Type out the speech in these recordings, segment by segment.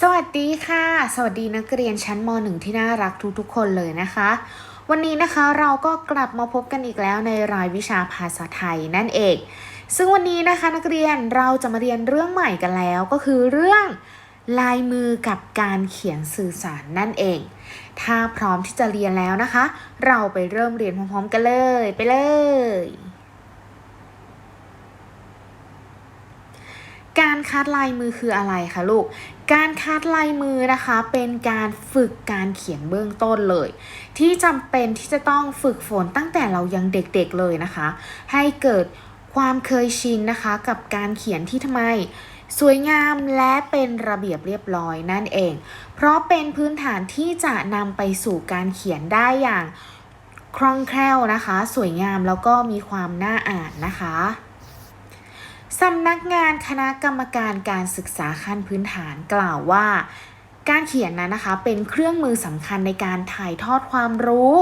สวัสดีค่ะ สวัสดีนักเรียนชั้นม .1 ที่น่ารักทุกๆคนเลยนะคะ วันนี้นะคะเราก็กลับมาพบกันอีกแล้วในรายวิชาภาษาไทยนั่นเอง ซึ่งวันนี้นะคะนักเรียนเราจะมาเรียนเรื่องใหม่กันแล้วก็คือเรื่องลายมือกับการเขียนสื่อสารนั่นเอง ถ้าพร้อมที่จะเรียนแล้วนะคะ เราไปเริ่มเรียนพร้อมๆกันเลย ไปเลย การคัดลายมือคืออะไรคะลูก การคัดลายมือนะคะเป็นการฝึกการเขียนเบื้องต้นเลย ที่จำเป็นที่จะต้องฝึกฝนตั้งแต่เรายังเด็กๆเลยนะคะ ให้เกิดความเคยชินนะคะกับการเขียนที่ทำไมสวยงามและเป็นระเบียบเรียบร้อยนั่นเอง เพราะเป็นพื้นฐานที่จะนำไปสู่การเขียนได้อย่างคล่องแคล่วนะคะ สวยงามแล้วก็มีความน่าอ่านนะคะ สำนักงานคณะกรรมการการศึกษาขั้นพื้นฐานกล่าวว่า การเขียนนั้นนะคะ เป็นเครื่องมือสำคัญในการถ่ายทอดความรู้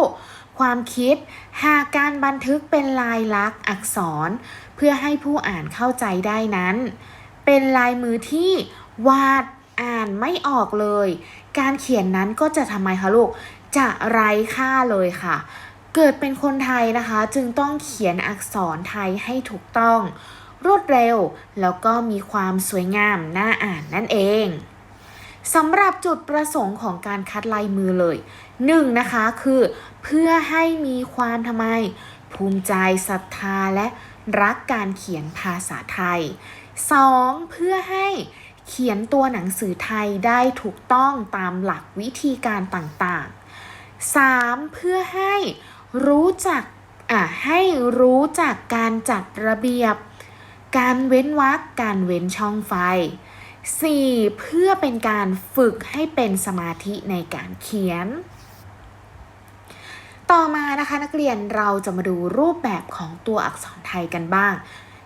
ความคิด หากการบันทึกเป็นลายลักษณ์อักษร เพื่อให้ผู้อ่านเข้าใจได้นั้น เป็นลายมือที่วาดอ่านไม่ออกเลย การเขียนนั้นก็จะทำไมคะลูก จะไร้ค่าเลยค่ะ เกิดเป็นคนไทยนะคะ จึงต้องเขียนอักษรไทยให้ถูกต้อง รวดเร็ว แล้วก็มีความสวยงามน่าอ่านนั่นเองสำหรับจุดประสงค์ของการคัดลายมือเลยหนึ่งนะคะคือ เพื่อให้มีความทำไม ภูมิใจศรัทธาและรักการเขียนภาษาไทย 2. เพื่อให้เขียนตัวหนังสือไทยได้ถูกต้องตามหลักวิธีการต่างๆ 3. เพื่อให้รู้จักอะให้รู้จักการจัดระเบียบ การเว้นวรรคการเว้นช่องไฟ 4. เพื่อเป็นการฝึกให้เป็นสมาธิในการเขียน ต่อมานะคะนักเรียนเราจะมาดูรูปแบบของตัวอักษรไทยกันบ้าง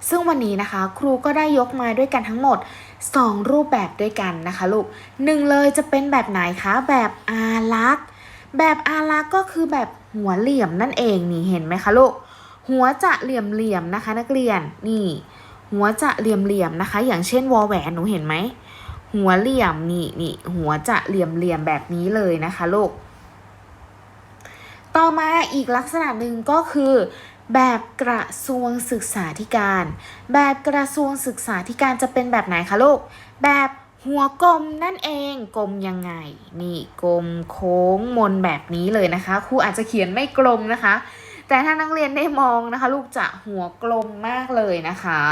ซึ่งวันนี้นะคะ ครูก็ได้ยกมาด้วยกันทั้งหมด 2 รูปแบบด้วยกันนะคะลูกหนึ่งเลยจะเป็นแบบไหนคะ แบบอารักษ์แบบอารักษ์ก็คือแบบหัวเหลี่ยมนั่นเองนี่เห็นไหมคะลูกหัวจะเหลี่ยมๆนะคะ นักเรียนนี่ หัวจะเหลี่ยมๆนะคะ อย่างเช่นวอแหวนหนูเห็นไหมหัวเหลี่ยมนี่นี่หัวจะเหลี่ยมๆแบบนี้เลยนะคะลูก ต่อมาอีกลักษณะหนึ่งก็คือ แบบกระทรวงศึกษาธิการ แบบกระทรวงศึกษาธิการจะเป็นแบบไหนคะลูก แบบหัวกลมนั่นเองกลมยังไง นี่กลมโค้งมนแบบนี้เลยนะคะครูอาจจะเขียนไม่กลมนะคะ แต่ถ้านักเรียนได้มองนะคะ ลูกจะหัวกลมมากเลยนะคะ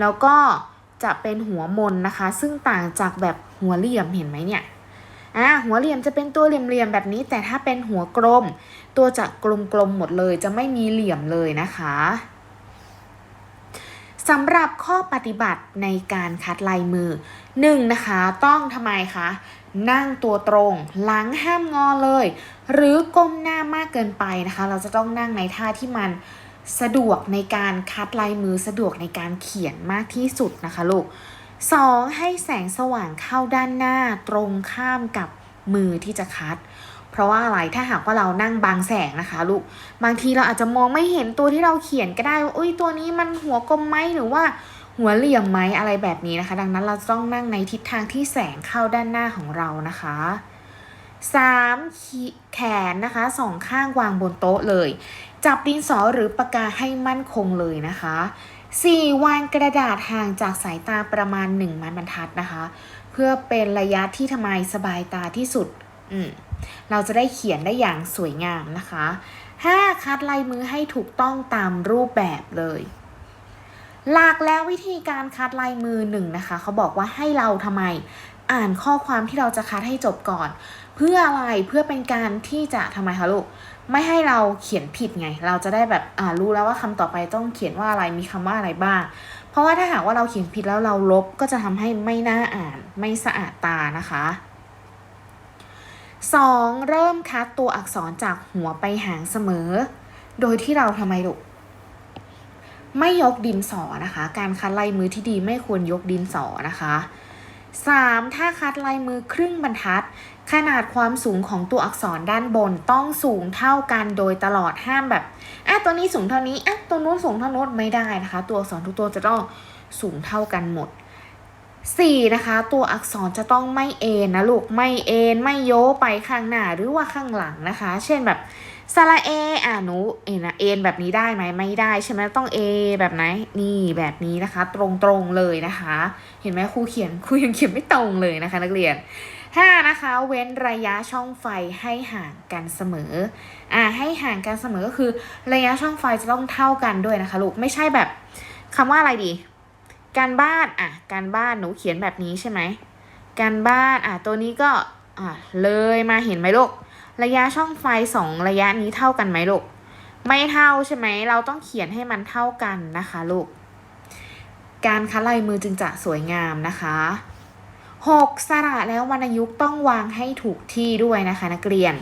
แล้วก็จะเป็นหัวมนนะคะ ซึ่งต่างจากแบบหัวเหลี่ยมเห็นไหมเนี่ยอ่าหัวเหลี่ยมจะเป็นตัวเหลี่ยมๆแบบนี้ แต่ถ้าเป็นหัวกลม ตัวจะกลมๆหมดเลย จะไม่มีเหลี่ยมเลยนะคะสำหรับข้อปฏิบัติในการคัดลายมือหนึ่งนะคะ ต้องทำไมคะ นั่งตัวตรง หลังห้ามงอเลย หรือก้มหน้ามากเกินไปนะคะ เราจะต้องนั่งในท่าที่มันสะดวกในการคัดลายมือสะดวกในการเขียนมากที่สุดนะคะลูก 2. ให้แสงสว่างเข้าด้านหน้าตรงข้ามกับมือที่จะคัด เพราะว่าอะไรถ้าหากว่าเรานั่งบังแสงนะคะลูก บางทีเราอาจจะมองไม่เห็นตัวที่เราเขียนก็ได้ว่าอุ้ยตัวนี้มันหัวกลมไหมหรือว่า หัวเหลี่ยมไหมอะไรแบบนี้นะคะ ดังนั้นเราต้องนั่งในทิศทางที่แสงเข้าด้านหน้าของเรานะคะ 3. แขนนะคะสองข้างวางบนโต๊ะเลย จับดินสอหรือปากกาให้มั่นคงเลยนะคะ 4. วางกระดาษห่างจากสายตาประมาณ1ไม้บรรทัดนะคะ เพื่อเป็นระยะที่ทำไมสบายตาที่สุด อืมเราจะได้เขียนได้อย่างสวยงามนะคะ 5. คัดลายมือให้ถูกต้องตามรูปแบบเลย หลักแล้ววิธีการคัดลายมือหนึ่งนะคะเขาบอกว่าให้เราทำไมอ่านข้อความที่เราจะคัดให้จบก่อน เพื่ออะไรเพื่อเป็นการที่จะทำไมคะลูกไม่ให้เราเขียนผิดไง เราจะได้แบบอ่ารู้แล้วว่าคำต่อไปต้องเขียนว่าอะไรมีคำว่าอะไรบ้าง เพราะว่าถ้าหากว่าเราเขียนผิดแล้วเราลบก็จะทำให้ไม่น่าอ่าน ไม่สะอาดตานะคะ 2. เริ่มคัดตัวอักษรจากหัวไปหางเสมอ โดยที่เราทำไมลูก ไม่ยกดินสอนะคะ การคัดลายมือที่ดีไม่ควรยกดินสอนะคะ 3. ถ้าคัดลายมือครึ่งบรรทัด ขนาดความสูงของตัวอักษรด้านบนต้องสูงเท่ากันโดยตลอดห้ามแบบอะตัวนี้สูงเท่านี้อะตัวนู้นสูงเท่านู้นไม่ได้นะคะ ตัวอักษรทุกตัวจะต้องสูงเท่ากันหมด 4 นะคะ ตัวอักษรจะต้องไม่เอ็นนะลูกไม่เอ็นไม่โยไปข้างหน้าหรือว่าข้างหลังนะคะ เช่นแบบ สระเออะหนูเอ็นเอ็นแบบนี้ได้ไหมไม่ได้ใช่ไหมต้องเอแบบไหนนี่แบบนี้นะคะ ตรงๆเลยนะคะ เห็นไหมครูเขียนครูยังเขียนไม่ตรงเลยนะคะ นักเรียน5นะคะ เว้นระยะช่องไฟให้ห่างกันเสมออ่าให้ห่างกันเสมอก็คือ ระยะช่องไฟจะต้องเท่ากันด้วยนะคะลูกไม่ใช่แบบคำว่าอะไรดี การบ้านอะการบ้านหนูเขียนแบบนี้ใช่ไหมการบ้านอะตัวนี้ก็อะเลยมาเห็นไหมลูก ระยะช่องไฟสองระยะนี้เท่ากันไหมลูก ไม่เท่าใช่ไหม เราต้องเขียนให้มันเท่ากันนะคะลูก การคัดลายมือจึงจะสวยงามนะคะ 6. สระแล้ววรรณยุกต์ต้องวางให้ถูกที่ด้วยนะคะนักเรียน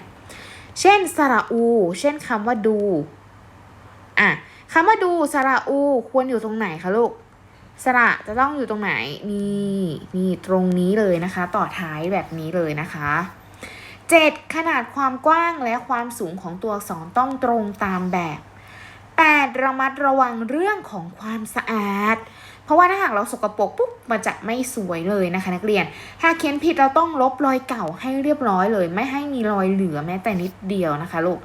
เช่นสระอู เช่นคำว่าดู อะคำว่าดูสระอู ควรอยู่ตรงไหนคะลูก สระจะต้องอยู่ตรงไหน นี่ นี่ตรงนี้เลยนะคะ ต่อท้ายแบบนี้เลยนะคะ 7. ขนาดความกว้างและความสูงของตัวอักษรต้องตรงตามแบบ 8. ระมัดระวังเรื่องของความสะอาด เพราะว่าถ้าหากเราสกปรกปุ๊บมันจะไม่สวยเลยนะคะนักเรียนหาเขียนผิดเราต้องลบรอยเก่าให้เรียบร้อยเลย ไม่ให้มีรอยเหลือแม้แต่นิดเดียวนะคะลูก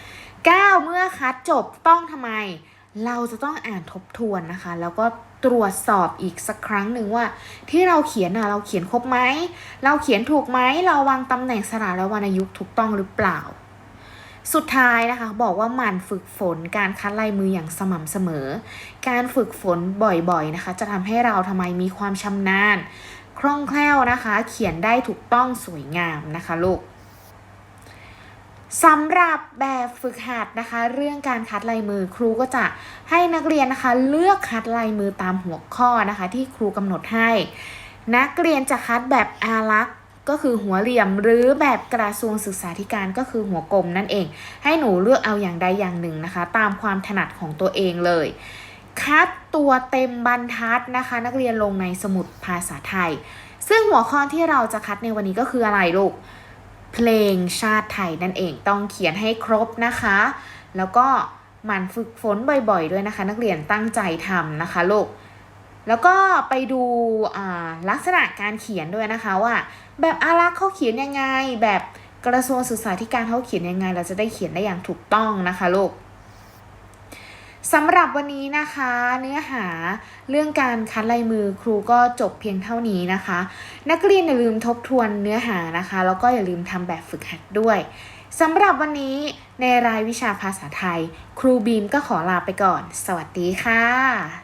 9. เมื่อคัดจบต้องทำไม เราจะต้องอ่านทบทวนนะคะ แล้วก็ตรวจสอบอีกสักครั้งหนึ่งว่า ที่เราเขียนนะเราเขียนครบไหม เราเขียนถูกไหม เราวางตำแหน่งสระและวรรณยุกต์ถูกต้องหรือเปล่า สุดท้ายนะคะ บอกว่าหมั่นฝึกฝนการคัดลายมืออย่างสม่ำเสมอ การฝึกฝนบ่อยๆนะคะ จะทำให้เราทำไมมีความชำนาญ คล่องแคล่วนะคะ เขียนได้ถูกต้องสวยงามนะคะลูก สำหรับแบบฝึกหัดนะคะ เรื่องการคัดลายมือครูก็จะให้นักเรียนนะคะ เลือกคัดลายมือตามหัวข้อนะคะ ที่ครูกำหนดให้ นักเรียนจะคัดแบบอารักษ์ก็คือหัวเหลี่ยมหรือแบบกระทรวงศึกษาธิการก็คือหัวกลมนั่นเอง ให้หนูเลือกเอาอย่างใดอย่างหนึ่งนะคะ ตามความถนัดของตัวเองเลย คัดตัวเต็มบรรทัดนะคะ นักเรียนลงในสมุดภาษาไทย ซึ่งหัวข้อที่เราจะคัดในวันนี้ก็คืออะไรลูก เพลงชาติไทยนั่นเองต้องเขียนให้ครบนะคะ แล้วก็หมั่นฝึกฝนบ่อยๆ ด้วยนะคะ นักเรียนตั้งใจทำนะคะลูกแล้วก็ไปดูลักษณะการเขียนด้วยนะคะว่า แบบอารักษ์เขาเขียนยังไง แบบกระทรวงศึกษาธิการเขาเขียนยังไง เราจะได้เขียนได้อย่างถูกต้องนะคะลูก สำหรับวันนี้นะคะเนื้อหาเรื่องการคัดลายมือครูก็จบเพียงเท่านี้นะคะ นักเรียนอย่าลืมทบทวนเนื้อหานะคะ แล้วก็อย่าลืมทำแบบฝึกหัดด้วยสำหรับวันนี้ในรายวิชาภาษาไทย ครูบีมก็ขอลาไปก่อน สวัสดีค่ะ